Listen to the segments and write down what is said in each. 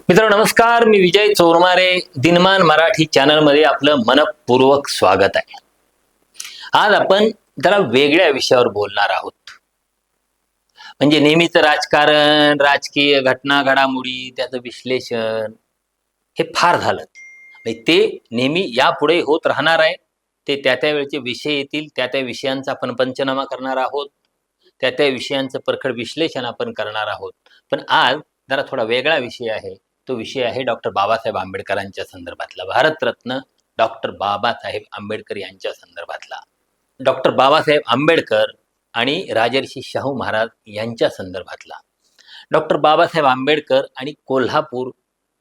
मित्रांनो नमस्कार मी विजय चोरमारे दिनमान मराठी चॅनलमध्ये आपलं मनपूर्वक स्वागत आहे. आज आपण जरा वेगळ्या विषयावर बोलणार आहोत. म्हणजे नेहमीच राजकारण राजकीय घटना घडामोडी त्याचं विश्लेषण हे फार झालं. ते नेहमी यापुढे होत राहणार आहे. ते त्या त्या वेळचे विषय येतील त्या त्या विषयांचा आपण पंचनामा करणार आहोत. त्या त्या विषयांचं परखड विश्लेषण आपण करणार आहोत. पण आज जरा थोडा वेगळा विषय आहे. तो विषय आहे डॉक्टर बाबासाहेब आंबेडकरांच्या संदर्भातला. भारतरत्न डॉक्टर बाबासाहेब आंबेडकर यांच्या संदर्भातला. डॉक्टर बाबासाहेब आंबेडकर आणि राजर्षी शाहू महाराज यांच्या संदर्भातला. डॉक्टर बाबासाहेब आंबेडकर आणि कोल्हापूर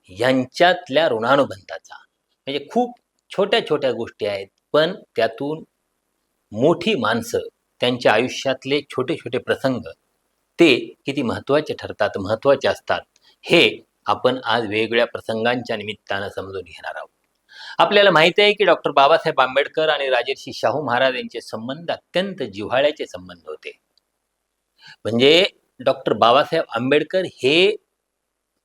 यांच्यातल्या ऋणानुबंधाचा. म्हणजे खूप छोट्या छोट्या गोष्टी आहेत पण त्यातून मोठी माणसं त्यांच्या आयुष्यातले छोटे छोटे प्रसंग ते किती महत्त्वाचे ठरतात महत्त्वाचे असतात हे आपण आज वेगवेगळ्या प्रसंगांच्या निमित्तानं समजून घेणार आहोत. आपल्याला माहिती आहे की डॉक्टर बाबासाहेब आंबेडकर आणि राजर्षी शाहू महाराज यांचे संबंध अत्यंत जिव्हाळ्याचे संबंध होते. म्हणजे डॉक्टर बाबासाहेब आंबेडकर हे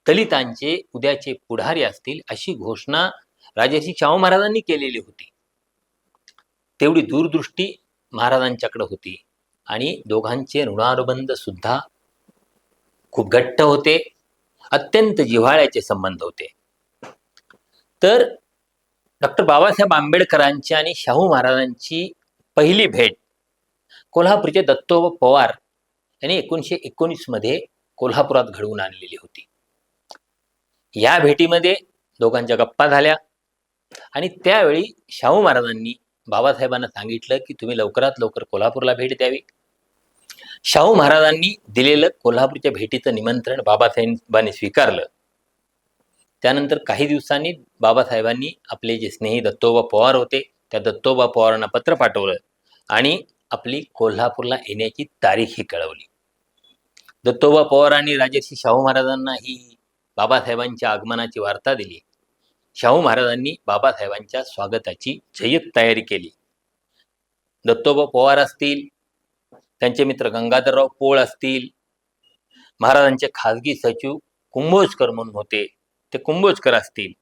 दलितांचे उद्याचे पुढारी असतील अशी घोषणा राजर्षी शाहू महाराजांनी केलेली होती. तेवढी दूरदृष्टी महाराजांच्याकडे होती आणि दोघांचे ऋणानुबंध सुद्धा खूप घट्ट होते. अत्यंत जिव्हाळ्याचे संबंध होते. तर डॉक्टर बाबासाहेब आंबेडकरांची आणि शाहू महाराजांची पहिली भेट कोल्हापूरचे दत्तो पवार यांनी एकोणीसशे एकोणीसमध्ये कोल्हापुरात घडवून आणलेली होती. या भेटीमध्ये दोघांच्या गप्पा झाल्या आणि त्यावेळी शाहू महाराजांनी बाबासाहेबांना सांगितलं की तुम्ही लवकरात लवकर कोल्हापूरला भेट द्यावी. शाहू महाराजांनी दिलेलं कोल्हापूरच्या भेटीचं निमंत्रण बाबासाहेबांनी स्वीकारलं. त्यानंतर काही दिवसांनी बाबासाहेबांनी आपले जे स्नेही दत्तोबा पवार होते त्या दत्तोबा पवारांना पत्र पाठवलं आणि आपली कोल्हापूरला येण्याची तारीखही कळवली. दत्तोबा पवारांनी राजर्षी शाहू महाराजांना ही बाबासाहेबांच्या आगमनाची वार्ता दिली. शाहू महाराजांनी बाबासाहेबांच्या स्वागताची जय्यत तयारी केली. दत्तोबा पवार असतील त्यांचे मित्र गंगाधरराव पोळ असतील महाराजांचे खासगी सचिव कुंभोजकर म्हणून होते ते कुंभोजकर असतील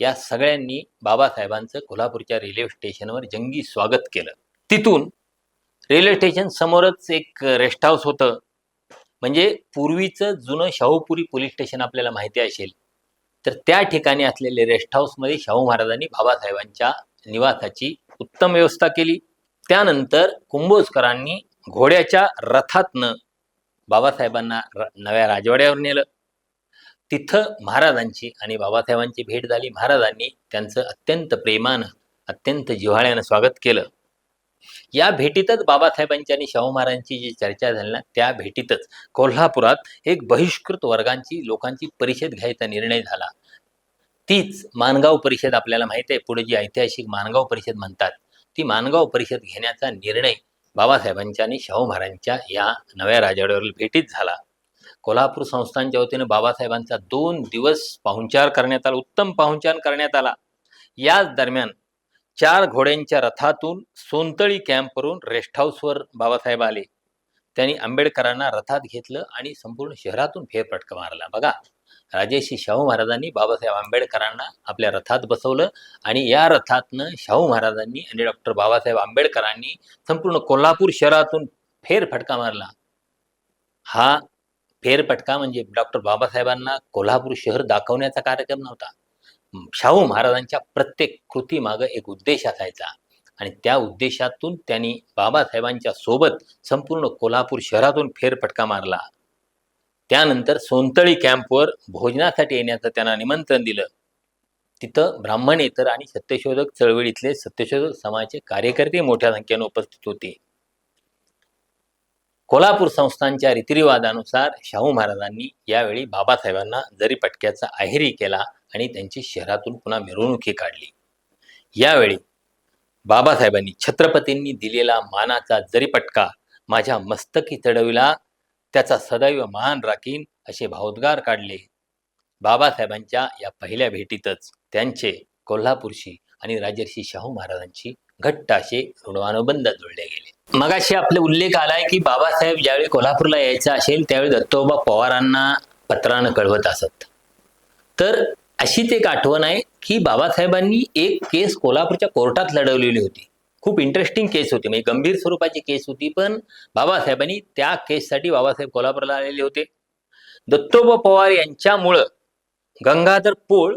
या सगळ्यांनी बाबासाहेबांचं कोल्हापूरच्या रेल्वे स्टेशनवर जंगी स्वागत केलं. तिथून रेल्वे स्टेशन समोरच एक रेस्ट हाऊस होतं. म्हणजे पूर्वीचं जुनं शाहूपुरी पोलीस स्टेशन आपल्याला माहिती असेल तर त्या ठिकाणी असलेले रेस्ट हाऊसमध्ये शाहू महाराजांनी बाबासाहेबांच्या निवासाची उत्तम व्यवस्था केली. त्यानंतर कुंभोजकरांनी घोड्याच्या रथातनं बाबासाहेबांना र- नव्या राजवाड्यावर नेलं. तिथं महाराजांची आणि बाबासाहेबांची भेट झाली. महाराजांनी त्यांचं अत्यंत प्रेमानं अत्यंत जिव्हाळ्यानं स्वागत केलं. या भेटीतच बाबासाहेबांची आणि शाहू महाराजांची जी चर्चा झाली ना त्या भेटीतच कोल्हापुरात एक बहिष्कृत वर्गांची लोकांची परिषद घ्यायचा निर्णय झाला. तीच मानगाव परिषद आपल्याला माहिती आहे. पुढे जी ऐतिहासिक मानगाव परिषद म्हणतात ती मानगाव परिषद घेण्याचा निर्णय बाबासाहेबांच्या आणि शाहू महाराजांच्या या नव्या राजवाड्यावरील भेटीत झाला. कोल्हापूर संस्थांच्या वतीने बाबासाहेबांचा दोन दिवस पाहुणचार करण्यात आला उत्तम पाहुणचार करण्यात आला. याच दरम्यान चार घोड्यांच्या रथातून सोनतळी कॅम्पवरून रेस्ट हाऊसवर बाबासाहेब आले. त्यांनी आंबेडकरांना रथात घेतलं आणि संपूर्ण शहरातून फेरफटका मारला. बघा. राजेशी शाहू महाराजांनी बाबासाहेब आंबेडकरांना आपल्या रथात बसवलं आणि या रथातनं शाहू महाराजांनी आणि डॉक्टर बाबासाहेब आंबेडकरांनी संपूर्ण कोल्हापूर शहरातून फेरफटका मारला. हा फेरफटका म्हणजे डॉक्टर बाबासाहेबांना कोल्हापूर शहर दाखवण्याचा कार्यक्रम नव्हता. शाहू महाराजांच्या प्रत्येक कृतीमागं एक उद्देश असायचा आणि त्या उद्देशातून त्यांनी बाबासाहेबांच्या सोबत संपूर्ण कोल्हापूर शहरातून फेरफटका मारला. त्यानंतर सोनतळी कॅम्पवर भोजनासाठी येण्याचं त्यांना निमंत्रण दिलं. तिथं ब्राह्मणेतर आणि सत्यशोधक चळवळीतले सत्यशोधक समाजाचे कार्यकर्ते मोठ्या संख्येने उपस्थित होते. कोल्हापूर संस्थांच्या रीतिरिवाजानुसार शाहू महाराजांनी यावेळी बाबासाहेबांना जरीपटक्याचा आहेरी केला आणि त्यांची शहरातून पुन्हा मिरवणुकी काढली. यावेळी बाबासाहेबांनी छत्रपतींनी दिलेला मानाचा जरीपटका माझ्या मस्तकी चढविला त्याचा सदैव मान राखीन असे भावोद्गार काढले. बाबासाहेबांच्या या पहिल्या भेटीतच त्यांचे कोल्हापूरशी आणि राजर्षी शाहू महाराजांची घट्ट असे ऋणानुबंध जोडले गेले. मगाशी आपले उल्लेख आलाय की बाबासाहेब ज्यावेळी कोल्हापूरला यायचा असेल त्यावेळी दत्तोबा पवारांना पत्रानं कळवत असत. तर अशीच एक आठवण आहे की बाबासाहेबांनी एक केस कोल्हापूरच्या कोर्टात लढवलेली होती. खूप इंटरेस्टिंग केस होती. म्हणजे गंभीर स्वरूपाची केस होती पण बाबासाहेबांनी त्या केससाठी बाबासाहेब कोल्हापूरला आलेले होते. दत्तोबा पवार यांच्यामुळं गंगाधर पोळ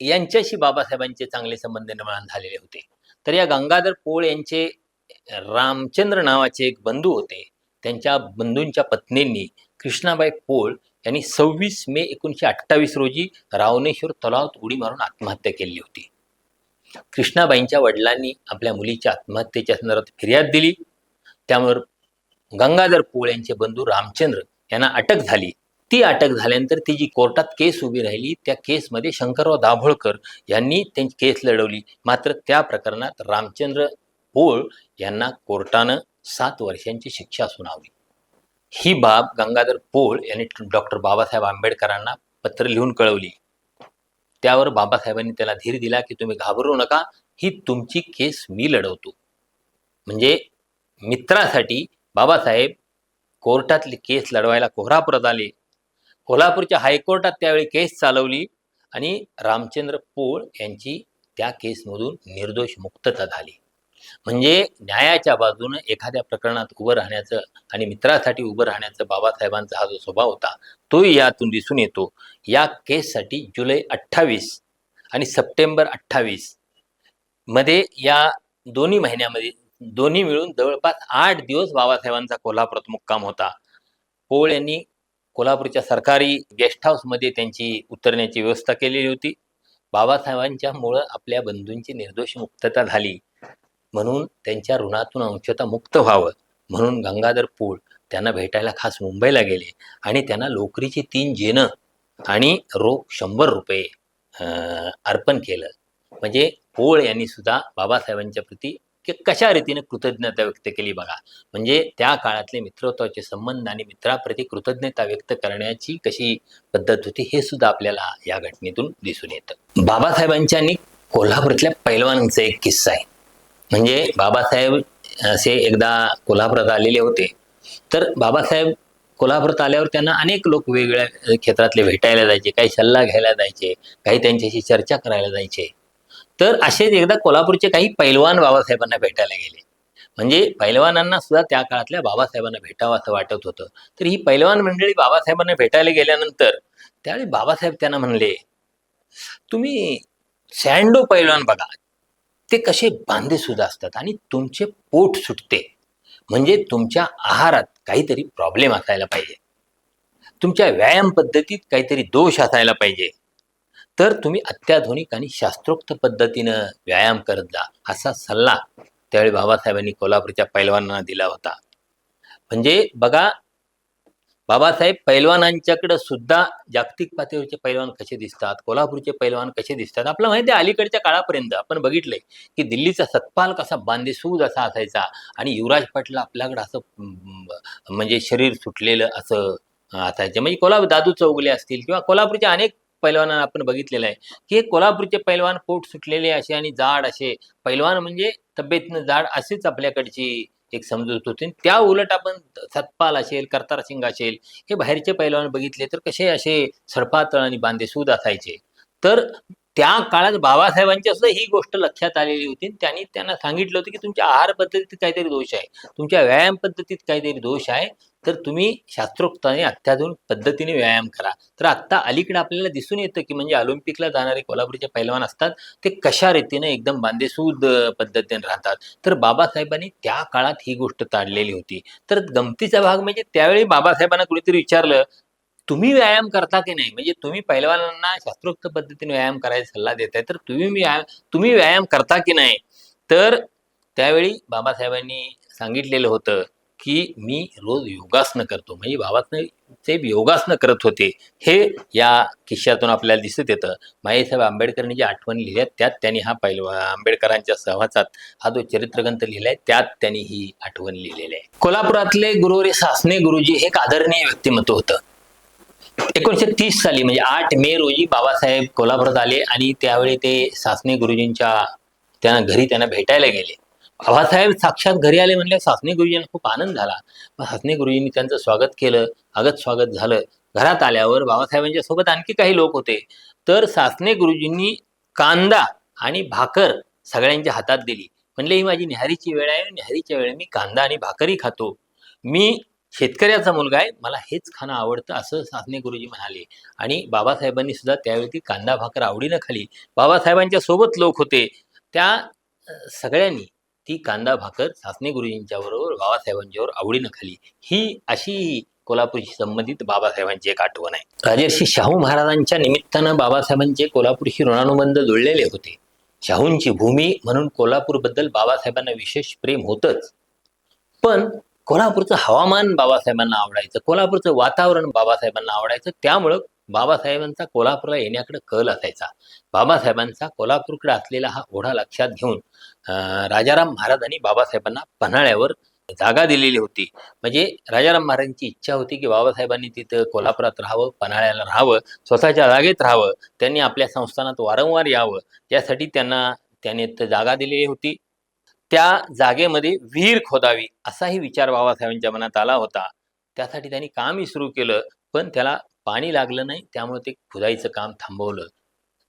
यांच्याशी बाबासाहेबांचे चांगले संबंध निर्माण झालेले होते. तर या गंगाधर पोळ यांचे रामचंद्र नावाचे एक बंधू होते. त्यांच्या बंधूंच्या पत्नींनी कृष्णाबाई पोळ यांनी सव्वीस मे एकोणीसशे अठ्ठावीस रोजी रावणेश्वर तलावात उडी मारून आत्महत्या केली होती. कृष्णाबाईंच्या वडिलांनी आपल्या मुलीच्या आत्महत्येच्या संदर्भात फिर्याद दिली. त्यावर गंगाधर पोळ यांचे बंधू रामचंद्र यांना अटक झाली. ती अटक झाल्यानंतर ती जी कोर्टात केस उभी राहिली त्या केसमध्ये शंकरराव दाभोळकर यांनी त्यांची केस लढवली. मात्र त्या प्रकरणात रामचंद्र पोळ यांना कोर्टानं सात वर्षांची शिक्षा सुनावली. ही बाब गंगाधर पोळ यांनी डॉक्टर बाबासाहेब आंबेडकरांना पत्र लिहून कळवली. त्यावर बाबासाहेबांनी त्याला धीर दिला की तुम्ही घाबरू नका ही तुमची केस मी लढवतो. म्हणजे मित्रासाठी बाबासाहेब कोर्टातली केस लढवायला कोल्हापुरात आले. कोल्हापूरच्या हायकोर्टात त्यावेळी केस चालवली आणि रामचंद्र पोळ यांची त्या केसमधून निर्दोष मुक्तता झाली. म्हणजे न्यायाच्या बाजूनं एखाद्या प्रकरणात उभं राहण्याचं आणि मित्रासाठी उभं राहण्याचं बाबासाहेबांचा हा जो स्वभाव होता तोही यातून दिसून येतो. या केससाठी जुलै अठ्ठावीस आणि सप्टेंबर अठ्ठावीसमध्ये या दोन्ही महिन्यामध्ये दोन्ही मिळून जवळपास आठ दिवस बाबासाहेबांचा कोल्हापुरात मुक्काम होता. पोळ यांनी कोल्हापूरच्या सरकारी गेस्ट हाऊसमध्ये त्यांची उतरण्याची व्यवस्था केलेली होती. बाबासाहेबांच्या मुळे आपल्या बंधूंची निर्दोष मुक्तता झाली. म्हणून त्यांच्या ऋणातून अंशतः मुक्त व्हावं. म्हणून गंगाधर पोळ त्यांना भेटायला खास मुंबईला गेले आणि त्यांना लोकरीची तीन जेनं आणि रोख शंभर रुपये अर्पण केलं. म्हणजे पोळ यांनी सुद्धा बाबासाहेबांच्या प्रती की कशा रीतीने कृतज्ञता व्यक्त केली बघा. म्हणजे त्या काळातले मित्रत्वाचे संबंध आणि मित्राप्रती कृतज्ञता व्यक्त करण्याची कशी पद्धत होती हे सुद्धा आपल्याला या घटनेतून दिसून येतं. बाबासाहेबांच्या आणि कोल्हापूरातल्या पैलवानांचा एक किस्सा आहे. म्हणजे बाबासाहेब असे एकदा कोल्हापुरात आलेले होते. तर बाबासाहेब कोल्हापुरात आल्यावर त्यांना अनेक लोक वेगवेगळ्या क्षेत्रातले भेटायला जायचे काही सल्ला घ्यायला जायचे काही त्यांच्याशी चर्चा करायला जायचे. तर असेच एकदा कोल्हापूरचे काही पैलवान बाबासाहेबांना भेटायला गेले. म्हणजे पैलवानांना सुद्धा त्या काळातल्या बाबासाहेबांना भेटावं असं वाटत होतं. तर ही पैलवान मंडळी बाबासाहेबांना भेटायला गेल्यानंतर त्यावेळी बाबासाहेब त्यांना म्हणले तुम्ही सँडो पैलवान बघा ते कसे बांधे सुद्धा असतात आणि तुमचे पोट सुटते. म्हणजे तुमच्या आहारात काहीतरी प्रॉब्लेम असायला पाहिजे. तुमच्या व्यायाम पद्धतीत काहीतरी दोष असायला पाहिजे. तर तुम्ही अत्याधुनिक आणि शास्त्रोक्त पद्धतीनं व्यायाम करत जा असा सल्ला त्यावेळी बाबासाहेबांनी कोल्हापूरच्या पैलवानांना दिला होता. म्हणजे बघा बाबासाहेब पैलवानांच्याकडे सुद्धा जागतिक पातळीवरचे पैलवान कसे दिसतात कोल्हापूरचे पैलवान कसे दिसतात आपलं माहिती आहे अलीकडच्या काळापर्यंत आपण बघितलंय की दिल्लीचा सतपाल कसा बांधेसूद असा असायचा आणि युवराज पाटील आपल्याकडे असं म्हणजे शरीर सुटलेलं असं असायचं. म्हणजे कोल्हापूर दादू चौगले असतील किंवा कोल्हापूरच्या अनेक पैलवानांना आपण बघितलेलं आहे की हे कोल्हापूरचे पैलवान पोट सुटलेले असे आणि जाड असे पैलवान म्हणजे तब्येतनं जाड असेच आपल्याकडची एक समजूत होती. आणि त्या उलट आपण सतपाल असेल करतार सिंग असेल हे बाहेरचे पैलवान बघितले तर कसे असे सडपातळ आणि बांधेसूद असायचे. तर त्या काळात बाबासाहेबांच्या सुद्धा ही गोष्ट लक्षात आलेली होती त्यांनी त्यांना सांगितलं होतं की तुमच्या आहार पद्धतीत काहीतरी दोष आहे. तुमच्या व्यायाम पद्धतीत काहीतरी दोष आहे. तर तुम्ही शास्त्रोक्त आणि अत्याधुनिक पद्धतीने व्यायाम करा. तर आत्ता अलीकडे आपल्याला दिसून येतं की म्हणजे ऑलिम्पिकला जाणारे कोल्हापूरचे पैलवान असतात ते कशा रीतीने एकदम बांधेसूद पद्धतीने राहतात. तर बाबासाहेबांनी त्या काळात ही गोष्ट ताडलेली होती. तर गमतीचा भाग म्हणजे त्यावेळी बाबासाहेबांना कुणीतरी विचारलं तुम्ही व्यायाम करता की नाही? म्हणजे तुम्ही पैलवानांना शास्त्रोक्त पद्धतीने व्यायाम करायचा सल्ला देताय तर तुम्ही व्यायाम तुम्ही व्यायाम करता की नाही? तर त्यावेळी बाबासाहेबांनी सांगितलेलं होतं की मी रोज योगासनं करतो. म्हणजे बाबासाहेब योगासनं करत होते. हे या किस्स्यातून आपल्याला दिसत येतं. माईसाहेब आंबेडकरांनी ज्या आठवण लिहिल्या त्यात त्यांनी हा पहिलवा आंबेडकरांच्या सहवासात हा जो चरित्रग्रंथ लिहिलाय त्यात त्यांनी ही आठवण लिहिलेली आहे. कोल्हापुरातले गुरुवरे सासने गुरुजी हे एक आदरणीय व्यक्तिमत्व होतं. एकोणीशे तीस साली म्हणजे आठ मे रोजी बाबासाहेब कोल्हापुरात आले आणि त्यावेळी ते सासने गुरुजींच्या त्यांना घरी त्यांना भेटायला गेले. बाबासाहेब साक्षात घरी आले म्हणले सासने गुरुजींना खूप आनंद झाला. मग गुरुजींनी त्यांचं स्वागत केलं. अगत स्वागत झालं. घरात आल्यावर बाबासाहेबांच्या सोबत आणखी काही लोक होते. तर सासने गुरुजींनी कांदा आणि भाकर सगळ्यांच्या हातात दिली. म्हणले ही माझी निहारीची वेळ आहे. निहारीच्या वेळी मी कांदा आणि भाकरी खातो. मी शेतकऱ्याचा मुलगा आहे. मला हेच खाणं आवडतं असं सासने गुरुजी म्हणाले. आणि बाबासाहेबांनी सुद्धा त्यावेळी ती कांदा भाकर आवडीनं खाली. बाबासाहेबांच्या सोबत लोक होते. त्या सगळ्यांनी ती कांदा भाकर सासने गुरुजींच्या बरोबर बाबासाहेबांच्यावर आवडीनं खाली. ही अशी कोल्हापूरशी संबंधित बाबासाहेबांची एक आठवण आहे. राजर्षी शाहू महाराजांच्या निमित्तानं बाबासाहेबांचे कोल्हापूरशी ऋणानुबंध जुळलेले होते. शाहूंची भूमी म्हणून कोल्हापूरबद्दल बाबासाहेबांना विशेष प्रेम होतच. पण कोल्हापूरचं हवामान बाबासाहेबांना आवडायचं कोल्हापूरचं वातावरण बाबासाहेबांना आवडायचं त्यामुळं बाबासाहेबांचा कोल्हापूरला येण्याकडे कल असायचा. बाबासाहेबांचा कोल्हापूरकडे असलेला हा ओढा लक्षात घेऊन राजाराम महाराजांनी बाबासाहेबांना पन्हाळ्यावर जागा दिलेली होती. म्हणजे राजाराम महाराजांची इच्छा होती की बाबासाहेबांनी तिथं कोल्हापुरात राहावं पन्हाळ्याला राहावं स्वतःच्या जागेत राहावं त्यांनी आपल्या संस्थानात वारंवार यावं यासाठी त्यांना त्याने जागा दिलेली होती. त्या जागेमध्ये विहीर खोदावी असाही विचार बाबासाहेबांच्या मनात आला होता. त्यासाठी त्यांनी कामही सुरू केलं पण त्याला पाणी लागलं नाही त्यामुळे ते खुदाईचं काम थांबवलं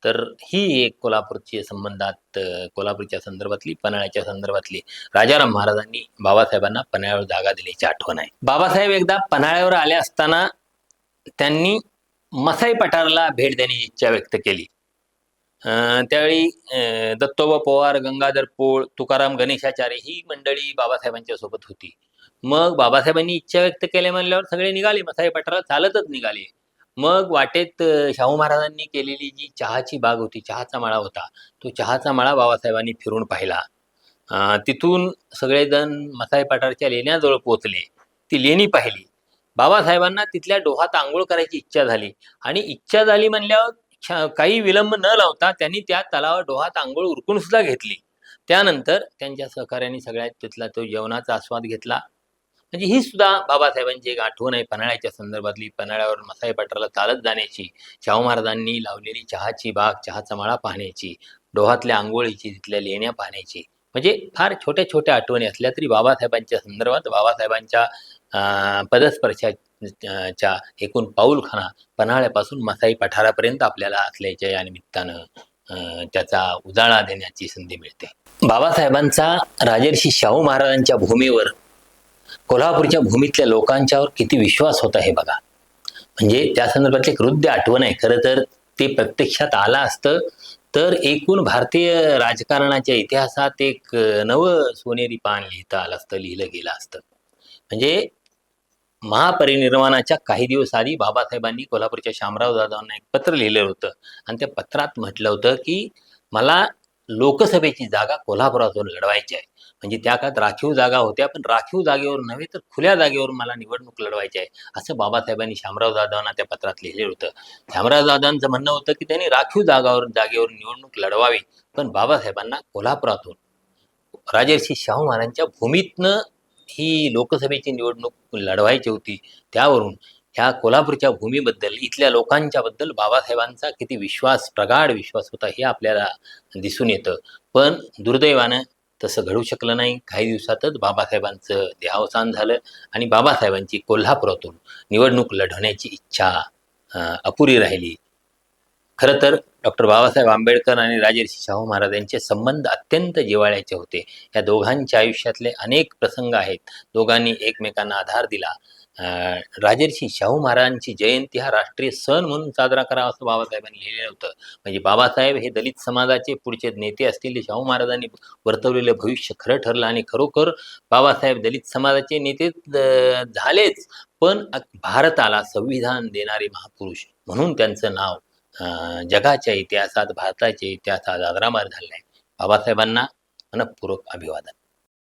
तर ही एक कोल्हापूरची संबंधात कोल्हापूरच्या संदर्भातली पन्हाळ्याच्या संदर्भातली राजाराम महाराजांनी बाबासाहेबांना पन्हाळ्यावर जागा दिल्याची आठवण आहे. बाबासाहेब एकदा पन्हाळ्यावर आले असताना त्यांनी मसाई पठारला भेट देण्याची इच्छा व्यक्त केली. त्यावेळी दत्तोबा पवार गंगाधर पोळ तुकाराम गणेशाचार्य ही मंडळी बाबासाहेबांच्या सोबत होती. मग बाबासाहेबांनी इच्छा व्यक्त केल्या म्हणल्यावर सगळे निघाले. मसाई पठाराला चालतच निघाले. मग वाटेत शाहू महाराजांनी केलेली जी चहाची बाग होती चहाचा माळा होता तो चहाचा माळा बाबासाहेबांनी फिरून पाहिला. तिथून सगळेजण मसाई पठारच्या लेण्याजवळ पोचले ती लेणी पाहिली. बाबासाहेबांना तिथल्या डोहात आंघोळ करायची इच्छा झाली आणि इच्छा झाली म्हणल्यावर काही विलंब न लावता त्यांनी त्या तलावा डोहात आंघोळ उरकून सुद्धा घेतली. त्यानंतर त्यांच्या सहकार्याने सगळ्यात तिथला तो जेवणाचा आस्वाद घेतला. म्हणजे ही सुद्धा बाबासाहेबांची एक आठवण आहे. पन्हाळ्याच्या संदर्भातली पन्हाळ्यावर मसाई पठाराला चालत जाण्याची शाहू महाराजांनी लावलेली चहाची बाग चहाचा मळा पाहण्याची डोहातल्या आंघोळीची तिथल्या लेण्या पाहण्याची म्हणजे फार छोट्या छोट्या आठवणी असल्या तरी बाबासाहेबांच्या संदर्भात बाबासाहेबांच्या अं, पदस्पर्शाच्या एकूण पाऊलखाना पन्हाळ्यापासून मसाई पठारापर्यंत आपल्याला असल्याच्या या निमित्तानं त्याचा उजाळा देण्याची संधी मिळते. बाबासाहेबांचा राजर्षी शाहू महाराजांच्या भूमीवर कोल्हापूरच्या भूमीतल्या लोकांच्यावर किती विश्वास होता हे बघा. म्हणजे त्या संदर्भातली एक हृदय आठवण आहे. खरं तर ते प्रत्यक्षात आलं असतं. तर एकूण भारतीय राजकारणाच्या इतिहासात एक नवं सोनेरी पान लिहिता आलं असतं लिहिलं गेलं असतं. म्हणजे महापरिनिर्वाणाच्या काही दिवस आधी बाबासाहेबांनी कोल्हापूरच्या शामराव जाधवांना एक पत्र लिहिलं होतं. आणि त्या पत्रात म्हटलं होतं की मला लोकसभेची जागा कोल्हापुरातून लढवायची आहे. म्हणजे त्या काळात राखीव जागा होत्या पण राखीव जागेवर नव्हे तर खुल्या जागेवर मला निवडणूक लढवायची आहे असं बाबासाहेबांनी शामराव जाधवांना त्या पत्रात लिहिलं होतं. शामराव जाधवांचं म्हणणं होतं की त्यांनी राखीव जागावर जागेवर निवडणूक लढवावी पण बाबासाहेबांना कोल्हापुरातून राजर्षी शाहू महाराजांच्या भूमीतनं ही लोकसभेची निवडणूक लढवायची होती त्यावरून ह्या कोल्हापूरच्या भूमीबद्दल इथल्या लोकांच्या बद्दल बाबासाहेबांचा किती विश्वास प्रगाढ विश्वास होता हे आपल्याला दिसून येतं. पण दुर्दैवानं तसं घडू शकलं नाही. काही दिवसातच बाबासाहेबांचं देहावसान झालं आणि बाबासाहेबांची कोल्हापुरातून निवडणूक लढवण्याची इच्छा अपुरी राहिली. खरं तर डॉक्टर बाबासाहेब आंबेडकर आणि राजर्षी शाहू महाराज यांचे संबंध अत्यंत जिव्हाळ्याचे होते. या दोघांच्या आयुष्यातले अनेक प्रसंग आहेत. दोघांनी एकमेकांना आधार दिला. राजर्षी शाहू महाराजांची जयंती हा राष्ट्रीय सण म्हणून साजरा करावा असं बाबासाहेबांनी लिहिलेलं होतं. म्हणजे बाबासाहेब हे दलित समाजाचे पुढचे नेते असलेले शाहू महाराजांनी वर्तवलेलं भविष्य खरं ठरलं आणि खरोखर बाबासाहेब दलित समाजाचे नेते झालेच. पण भारताला संविधान देणारे महापुरुष म्हणून त्यांचं नाव जगाच्या इतिहासात भारताच्या इतिहासात आदरामार झालेला आहे बाबासाहेबांना मनपूर्वक अभिवादन.